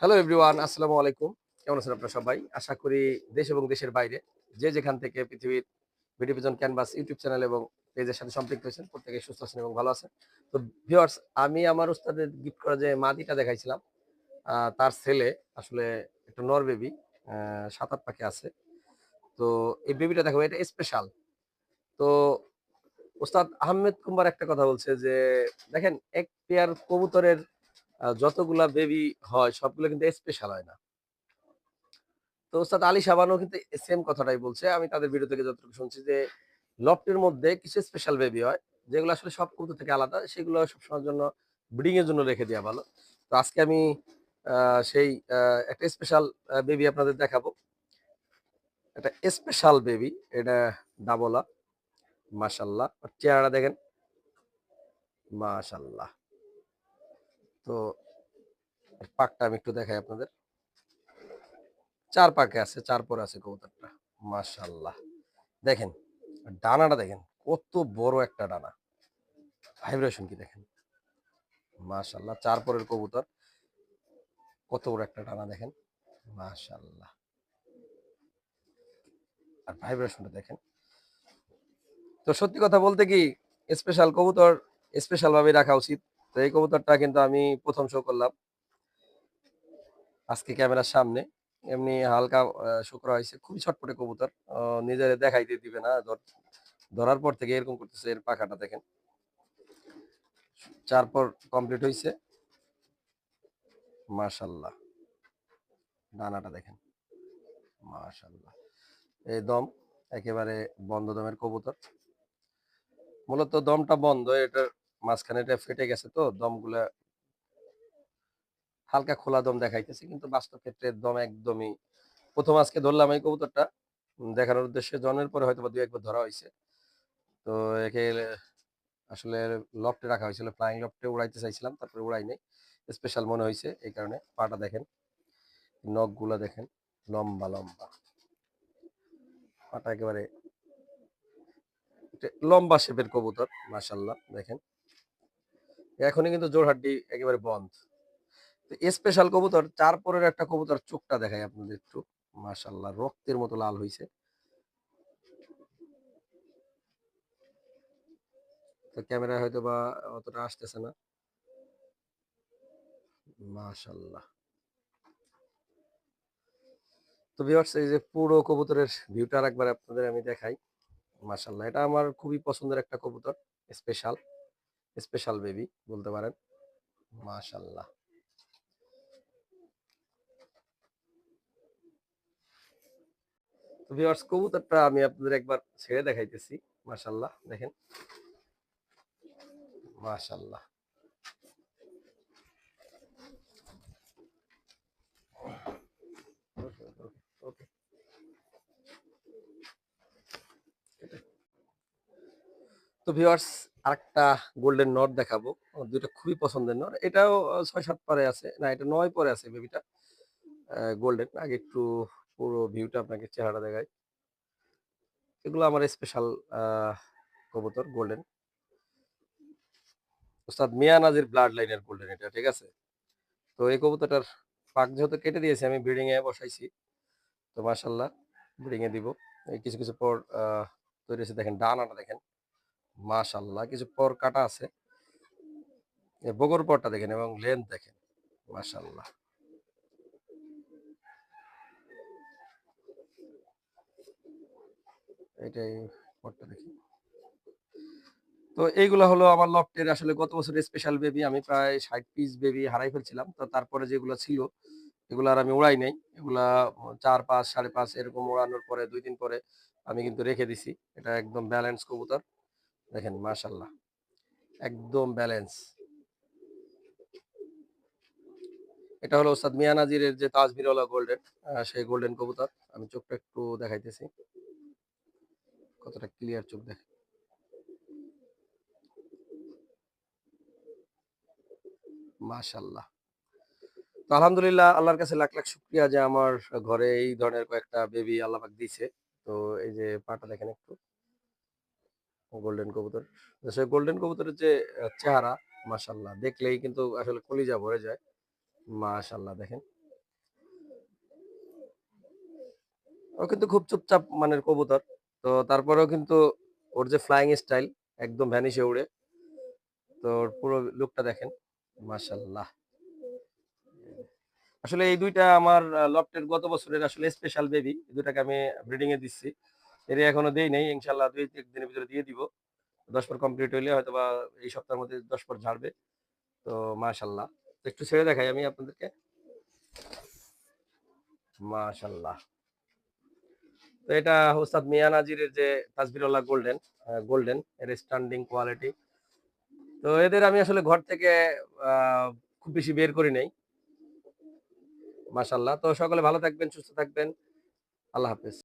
Hello everyone আসসালামু আলাইকুম কেমন আছেন আপনারা সবাই? আশা করি দেশ এবং দেশের বাইরে যে যেখান থেকে পৃথিবীর ভিডিওভিজন ক্যানভাস, ইউটিউব চ্যানেল এবং পেজের সাথে সম্পৃক্ত হয়েছেন প্রত্যেকে সুস্থ আছেন এবং ভালো আছেন। তো ভিউয়ার্স আমি আমার উস্তাদের গিফট করা যে মাদিটা দেখাইছিলাম তার ছেলে আসলে একটা নর বেবি সাত আট পাখি আছে। তো এই বেবিটা দেখো, এটা স্পেশাল তো ওস্তাদ আহমেদ কুম্বার একটা কথা বলছে যে, দেখেন, এক পেয়ার কবুতরের যতগুলা বেবি হয়, সবগুলো কিন্তু স্পেশাল হয় না। তো ওস্তাদ আলী সাবানও কিন্তু সেম কথাটাই বলছে। আমি তাদের ভিডিও থেকে যতটুকু শুনছি যে, লফটের মধ্যে কিছু স্পেশাল বেবি হয়, যেগুলো আসলে সব কবুতর থেকে আলাদা, সেগুলো সবসময়ের জন্য ব্রিডিং এর জন্য রেখে দেওয়া ভালো। তো আজকে আমি সেই একটা স্পেশাল বেবি আপনাদের দেখাবো। একটা স্পেশাল বেবি এটা ডাবলা, মাশাল্লাহ। আর চেহারা দেখেন, মাশাল্লাহ। তো পাকটা আমি একটু দেখাই আপনাদের। চার পাকে আছে, চার পরে আছে কবুতরটা। মাশাল্লাহ দেখেন, ডানাটা দেখেন, কত বড় একটা ডানা। ভাইব্রেশন কি দেখেন? মাশাল্লাহ চার পরের কবুতর। কত বড় একটা ডানা দেখেন। মাশাল্লাহ আর ভাইব্রেশনটা দেখেন। তো সত্যি কথা বলতে কি স্পেশাল কবুতর স্পেশাল ভাবে রাখা উচিত। তো এই কবুতরটা কিন্তু আমি প্রথম শো করলাম। আজকে ক্যামেরার সামনে। এমনি হালকা শো করা হয়েছে। খুবই ছটপটে কবুতর। নিজের দেখাইতে দিবে না। ধর- ধরার পর থেকে এরকম করতেছে এর পাখাটা, দেখেন। চার পর কমপ্লিট হয়েছে মাশাল্লাহ। ডানাটা দেখেন। মাশাল্লাহ। এই দম একেবারে বন্ধ দমের কবুতর। মূলত দমটা বন্ধ, এটার মাঝখানে এটা ফেটে গেছে তো, দমগুলা হালকা খোলা দম দেখাইতেছে। কিন্তু বাস্তব ক্ষেত্রে দম একদমই, প্রথম আজকে ধরলাম এই কবুতরটা। দেখানোর উদ্দেশ্যে জন্মের পরে হয়তো দুই, একবার ধরা হয়েছে। তো একে আসলে লফটে রাখা হয়েছিল ফ্লাইং লফটে উড়াইতে চাইছিলাম, তারপরে উড়াই নেই। স্পেশাল মনে হয়েছে এই কারণে, পাটা দেখেন, নখগুলা দেখেন, লম্বা লম্বা। পাটা একেবারে লম্বা শেপের কবুতর মাশাল্লাহ দেখেন। এখনই কিন্তু জোরহাড্ডি একেবারে বন্ধ। স্পেশাল কবুতর, চার পরের একটা কবুতর চোখটা দেখাই আপনাদের একটু। মাশাল্লাহ রক্তের মতো লাল হয়েছে তো ক্যামেরায় হয়তো বা অতটা আসতেছে না। মাশাল্লাহ তো ভিউয়ার্স এই যে পুরো কবুতরের ভিউটা একবার আপনাদের আমি দেখাই। মাশাল্লাহ এটা আমার খুবই পছন্দের একটা কবুতর স্পেশাল স্পেশাল বেবি বলতে পারেন। মাশাল্লাহ তো ভিউয়ার্স কবুতরটা আমি আপনাদের একবার ছেড়ে দেখাইতেছি। মাশাল্লাহ দেখেন। মাশাল্লাহ তো ভিউয়ার্স আরেকটা গোল্ডেন নট দেখাবো। দুইটা খুবই পছন্দের নট এটাও ছয় সাত পরে আছে। না, এটা নয় পরে আছে বেবিটা গোল্ডেন আগে একটু পুরো ভিউটা আপনাকে চেহারা দেখাই। এগুলো আমার স্পেশাল কবুতর গোল্ডেন ওস্তাদ মিয়া নাজির ব্লাড লাইনের গোল্ডেন এটা, ঠিক আছে? তো এই কবুতরটার পাক যেহেতু কেটে দিয়েছি, আমি ব্রিডিং এ বসাইছি। তো মাশাল্লাহ ব্রিডিং এ দিব। এই কিছু কিছু পর তৈরি হয়েছে। দেখেন, ডানাটা দেখেন। মাশাল্লাহ কিছু পর কাটা আছে। বগর পরটা দেখেন এবং লেন্থ দেখেন মাশাল্লাহ এটাই পরটা দেখি। তো এইগুলো হলো আমার লফটের আসলে গত বছরের স্পেশাল বেবি আমি প্রায় ষাট পিস বেবি হারাই ফেলছিলাম। তো তারপরে যেগুলো ছিল, এগুলো আর আমি উড়াই নাই। এগুলা চার পাঁচ, সাড়ে পাঁচ এরকম উড়ানোর পরে, দুই দিন পরে আমি কিন্তু রেখে দিছি। এটা একদম ব্যালেন্স কবুতর। দেখেন মাশাল্লাহ একদম ব্যালেন্স এটা হলো ওস্তাদ মিয়া নাজিরের যে তাজবিরওয়ালা গোল্ডেন সেই গোল্ডেন কবুতর। আমি চোখটা একটু দেখাইতেছি। কতটা ক্লিয়ার চোখ দেখে। মাশাল্লাহ তো আলহামদুলিল্লাহ, আল্লাহর কাছে লাখ লাখ শুক্রিয়া যে আমার ঘরে এই ধরনের কয়েকটা বেবি আল্লাহ পাক দিছে তো এই যে পাটা দেখেন একটু। গোল্ডেন কবুতর সেই গোল্ডেন কবুতরের যে চেহারা মাশাল্লাহ দেখলেই কিন্তু আসলে কলিজা ভরে যায়। মাশাল্লাহ দেখেন। ও কিন্তু খুব চুপচাপ মানের কবুতর। তো তারপরেও কিন্তু ওর যে ফ্লাইং স্টাইল একদম ভ্যানিশে উড়ে। তো ওর পুরো লুকটা দেখেন মাসাল্লাহ আসলে এই দুইটা আমার লফটের গত বছরের আসলে স্পেশাল বেবি দুইটাকে আমি ব্রিডিং এ দিচ্ছি। এর এখনও দেই নাই, ইনশাল্লাহ দুই এক দিনের ভিতরে দিয়ে দিব। দশ পর কমপ্লিট হইলে হয়তো বা এই সপ্তাহের মধ্যে দশ পর ঝাড়বে। তো মাশাল্লাহ। একটু ছেড়ে দেখাই আমি আপনাদেরকে। মাশাল্লাহ। তো এটা ওস্তাদ মিয়া নাজিরের যে তাসবিরুল্লাহ গোল্ডেন গোল্ডেন, এর স্ট্যান্ডিং কোয়ালিটি তো এদের আমি আসলে ঘর থেকে খুব বেশি বের করি নাই। মাশাল্লাহ। তো সকলে ভালো থাকবেন, সুস্থ থাকবেন। আল্লাহ হাফেজ।